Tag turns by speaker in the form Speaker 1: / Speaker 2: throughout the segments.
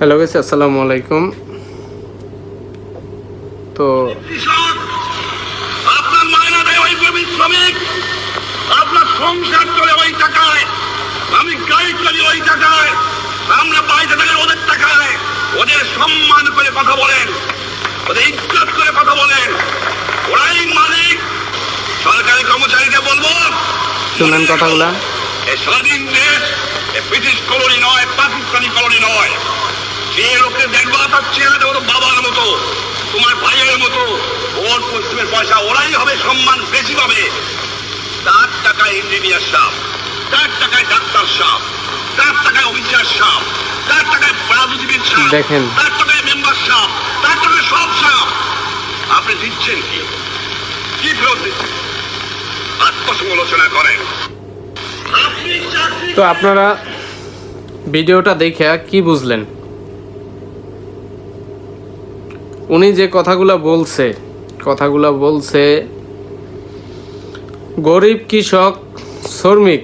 Speaker 1: Hello গেছি আসসালামু আলাইকুম। তো
Speaker 2: আপনার মায়না দেয় ওই গরিব শ্রমিক আপনার সংসার চলে ওই টাকায় আমি গাড়ি চলি ওই টাকায় আমরা বাইরে থাকি ওদের টাকায় ওদের সম্মান করে কথা বলেন ওদের ইজ্জত করে কথা বলেন। ওরাই মালিক সরকারি কর্মচারীকে বলব
Speaker 1: শুনেন কথাগুলা।
Speaker 2: এ স্বাধীন দেশ এ ব্রিটিশ কলোনি নয় পাকিস্তানি কলোনি নয়। যে লোককে দেখবা তার ছেলেটা ওর বাবার মতো তোমার ভাইয়ের মতো। ওর পশ্চিমের পয়সা ওরাই হবে সম্মান বেশি পাবে। তার টাকায় ইঞ্জিনিয়ার সাপ তার টাকায় ডাক্তার সাপ তার টাকায় অফিসার সাপ তার টাকায় রাজনীতিবিদ সাপ
Speaker 1: দেখেন।
Speaker 2: তার টাকায় মেম্বার সাপ তার টাকায় সব সাপ। আপনি দিচ্ছেন কি? কি ফেরত দিচ্ছেন? আত্মসমালোচনা করেন।
Speaker 1: তো আপনারা ভিডিওটা দেখে কি বুঝলেন? উনি যে কথাগুলো বলছে কথাগুলো বলছে, গরিব কৃষক, শ্রমিক,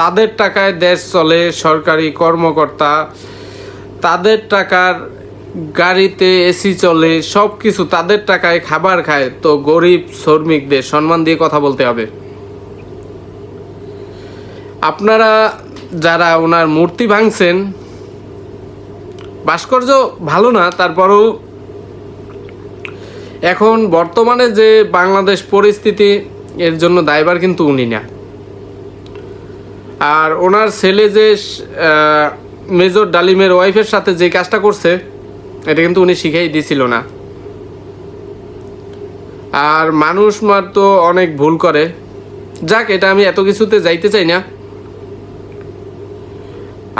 Speaker 1: তাদের টাকায় দেশ চলে, সরকারি কর্মকর্তা, তাদের টাকার গাড়িতে এসি চলে সব কিছু তাদের টাকায় খাবার খায়, তো গরিব শ্রমিকদের সম্মান দিয়ে কথা বলতে হবে। আপনারা যারা ওনার মূর্তি ভাঙছেন, ভাস্কর্য ভালো না, তারপরেও এখন বর্তমানে যে বাংলাদেশ পরিস্থিতি, এর জন্য দায়বার কিন্তু উনি না। আর ওনার ছেলে যে মেজর ডালিমের ওয়াইফের সাথে যে কাজটা করছে, এটা কিন্তু উনি শিখেই দিছিল না। আর মানুষ মার তো অনেক ভুল করে। যাক, এটা আমি এত কিছুতে যাইতে চাই না।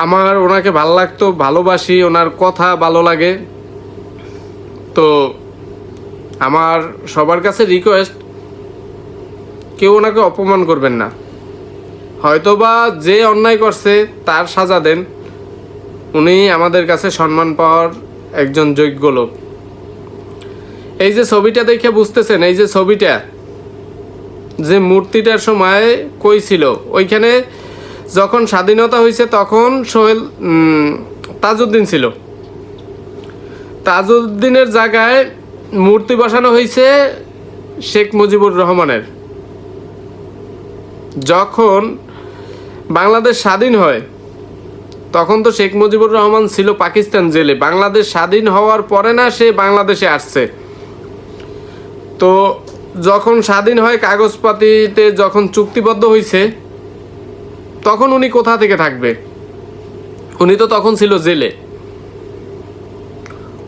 Speaker 1: আমার ওনাকে ভালো লাগতো, ভালোবাসি, ওনার কথা ভালো লাগে। তো আমার সবার কাছে রিকোয়েস্ট কেউ ওনাকে অপমান করবেন না। হয়তোবা যে অন্যায় করছে, তার সাজা দেন। উনি আমাদের কাছে সম্মান পাওয়ার একজন যোগ্য লোক। এই যে ছবিটা দেখে বুঝতেছেন, এই যে ছবিটা, যে মূর্তিটার সময় কই ছিল? ওইখানে যখন স্বাধীনতা হয়েছে, তখন সোহেল তাজউদ্দিন ছিল। তাজউদ্দিনের জায়গায় মূর্তি বসানো হয়েছে শেখ মুজিবুর রহমানের। যখন বাংলাদেশ স্বাধীন হয়, তখন তো শেখ মুজিবুর রহমান ছিল পাকিস্তান জেলে। বাংলাদেশ স্বাধীন হওয়ার পরে না সে বাংলাদেশে আসছে। তো যখন স্বাধীন হয় কাগজপাতিতে যখন চুক্তিবদ্ধ হয়েছে তখন উনি কোথা থেকে থাকবে? উনি তো তখন ছিল জেলে।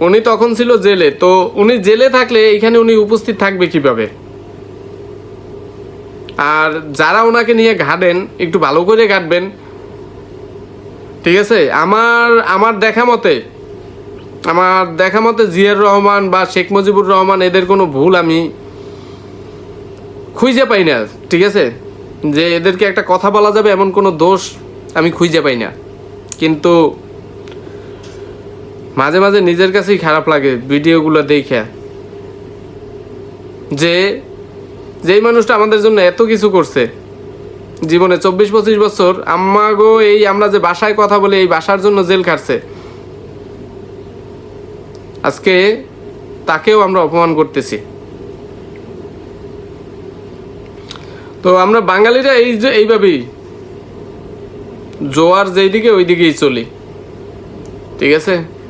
Speaker 1: উনি তখন ছিল জেলে, তো উনি জেলে থাকলে এখানে উনি উপস্থিত থাকবে কীভাবে? আর যারা ওনাকে নিয়ে ঘাটেন, একটু ভালো করে ঘাটবেন। ঠিক আছে? আমার আমার দেখা মতে, আমার দেখা মতে জিয়ার রহমান বা শেখ মুজিবুর রহমান এদের কোনো ভুল আমি খুঁজে পাই না, ঠিক আছে? যে এদেরকে একটা কথা বলা যাবে এমন কোনো দোষ আমি খুঁজে পাই না। কিন্তু মাঝে মাঝে নিজের কাছেই খারাপ লাগে ভিডিওগুলো দেখে। যে, যেই মানুষটা আমাদের জন্য এত কিছু করছে। জীবনে চব্বিশ পঁচিশ বছর আম্মাগো এই আমরা যে বাসায় কথা বলি, এই বাসার জন্য জেল খাটছে। আজকে তাকেও আমরা অপমান করতেছি। তো আমরা বাঙালিরা এই যে, এইভাবেই। জোয়ার যেই দিকে ওই দিকেই চলি। ঠিক আছে?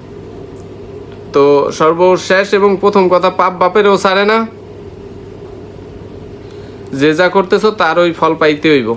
Speaker 1: তো সর্বশেষ এবং প্রথম কথা, পাপ বাপেরও সারে না। যে যা করতেছ তার ওই ফল পাইতে হইব।